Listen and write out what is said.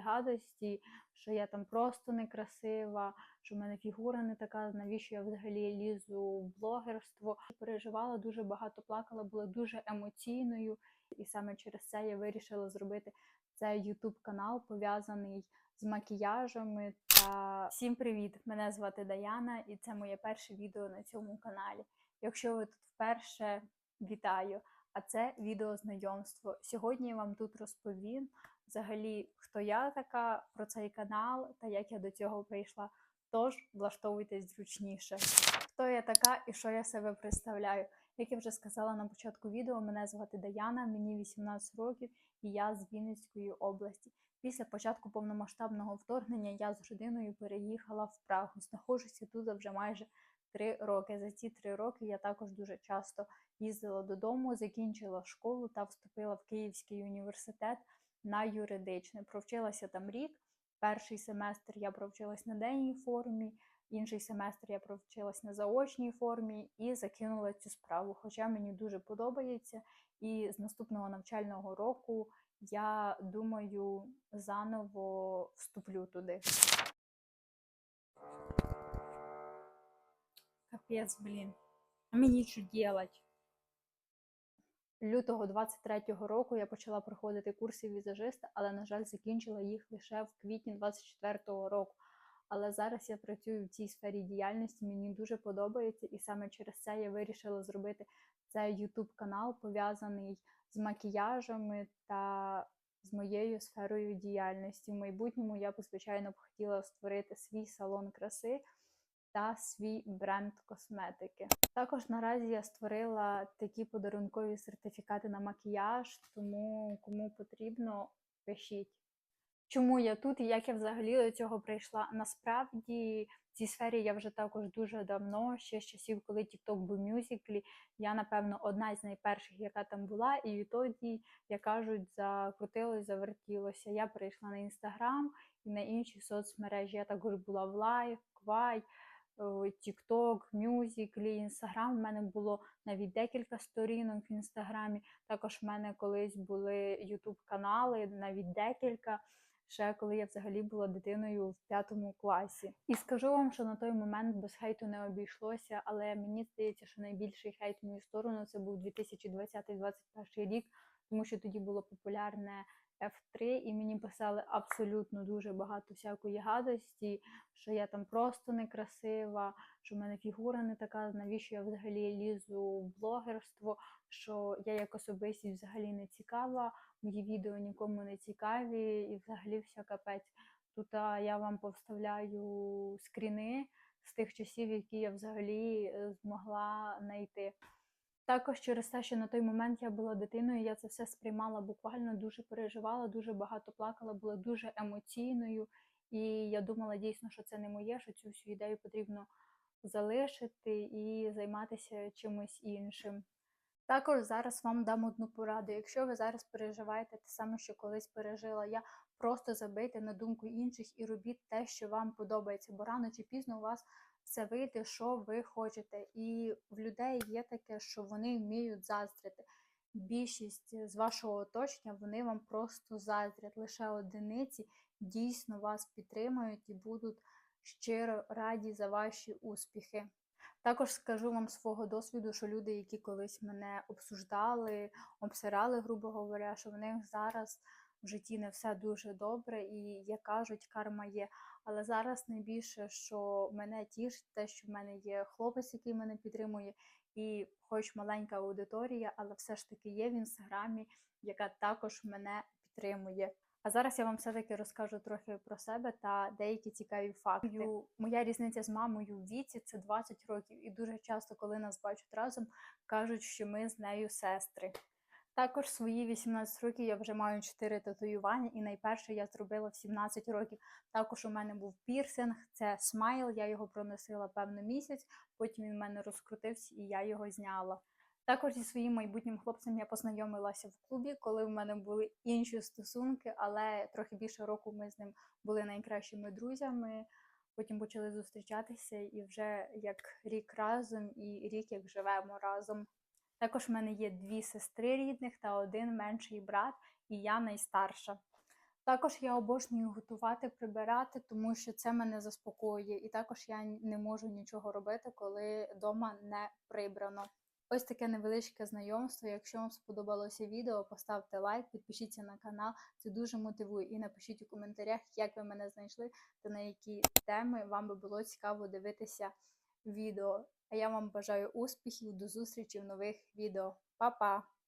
гадості, що я там просто некрасива, що в мене фігура не така, навіщо я взагалі лізу в блогерство. Переживала дуже багато, плакала, була дуже емоційною, і саме через це я вирішила зробити цей YouTube канал пов'язаний з макіяжами. Та всім привіт! Мене звати Даяна, і це моє перше відео на цьому каналі. Якщо ви тут вперше вітаю, а це відео знайомство. Сьогодні я вам тут розповім взагалі, хто я така про цей канал та як я до цього прийшла. Тож влаштовуйтесь зручніше. Хто я така і що я себе представляю? Як я вже сказала на початку відео, мене звати Даяна, мені 18 років і я з Вінницької області. Після початку повномасштабного вторгнення я з родиною переїхала в Прагу. Знаходжуся тут вже майже три роки. За ці три роки я також дуже часто їздила додому, закінчила школу та вступила в Київський університет на юридичне. Провчилася там рік. Перший семестр я провчилась на денній формі, інший семестр я провчилась на заочній формі і закинула цю справу. Хоча мені дуже подобається, і з наступного навчального року я думаю заново вступлю туди. Капець, блін. А мені що делать? Лютого 23-го року я почала проходити курси візажиста, але, на жаль, закінчила їх лише в квітні 24-го року. Але зараз я працюю в цій сфері діяльності, мені дуже подобається, і саме через це я вирішила зробити цей YouTube канал пов'язаний з макіяжами та з моєю сферою діяльності. В майбутньому я б, звичайно, б хотіла створити свій салон краси та свій бренд косметики. Також наразі я створила такі подарункові сертифікати на макіяж, тому кому потрібно, пишіть. Чому я тут і як я взагалі до цього прийшла? Насправді в цій сфері я вже також дуже давно, ще з часів, коли TikTok був мюзиклі. Я, напевно, одна з найперших, яка там була, і відтоді, як кажуть, закрутилось, завертілося. Я перейшла на інстаграм і на інші соцмережі. Я також була в лайв, квай. TikTok, мюзиклі, інстаграм. У мене було навіть декілька сторінок в інстаграмі. Також в мене колись були ютуб канали, навіть декілька. Ще коли я взагалі була дитиною в п'ятому класі. І скажу вам, що на той момент без хейту не обійшлося, але мені здається, що найбільший хейт в мою сторону це був 2020-2021 рік, тому що тоді було популярне F3, і мені писали абсолютно дуже багато всякої гадості, що я там просто некрасива, що в мене фігура не така, навіщо я взагалі лізу в блогерство, що я як особистість взагалі не цікава, мої відео нікому не цікаві, і взагалі вся капець. Тут я вам повставляю скріни з тих часів, які я взагалі е, змогла знайти. Також через те, що на той момент я була дитиною, я це все сприймала буквально дуже переживала, дуже багато плакала, була дуже емоційною, і я думала дійсно, що це не моє, що цю всю ідею потрібно залишити і займатися чимось іншим. Також зараз вам дам одну пораду. Якщо ви зараз переживаєте те саме, що колись пережила я, просто забийте на думку інших і робіть те, що вам подобається, бо рано чи пізно у вас все вийде, що ви хочете. І в людей є таке, що вони вміють заздрити. Більшість з вашого оточення вони вам просто заздрять. Лише одиниці дійсно вас підтримують і будуть щиро раді за ваші успіхи. Також скажу вам свого досвіду, що люди, які колись мене обсуждали, обсирали, грубо говоря, що в них зараз в житті не все дуже добре, і як кажуть, карма є. Але зараз найбільше, що мене тішить, те, що в мене є хлопець, який мене підтримує, і хоч маленька аудиторія, але все ж таки є в інстаграмі, яка також мене підтримує. А зараз я вам все-таки розкажу трохи про себе та деякі цікаві факти. Моя різниця з мамою в віці це 20 років, і дуже часто, коли нас бачать разом, кажуть, що ми з нею сестри. Також свої 18 років я вже маю 4 татуювання, і найперше я зробила в 17 років. Також у мене був пірсинг, це смайл, я його проносила певно місяць, потім він в мене розкрутився і я його зняла. Також зі своїм майбутнім хлопцем я познайомилася в клубі, коли в мене були інші стосунки, але трохи більше року ми з ним були найкращими друзями. Потім почали зустрічатися і вже як рік разом, і рік як живемо разом. Також в мене є дві сестри рідних та один менший брат, і я найстарша. Також я обожнюю готувати, прибирати, тому що це мене заспокоює, і також я не можу нічого робити, коли вдома не прибрано. Ось таке невеличке знайомство. Якщо вам сподобалося відео, поставте лайк, підпишіться на канал. Це дуже мотивує. І напишіть у коментарях, як ви мене знайшли та на які теми вам би було цікаво дивитися відео. А я вам бажаю успіхів, до зустрічі в нових відео. Па-па!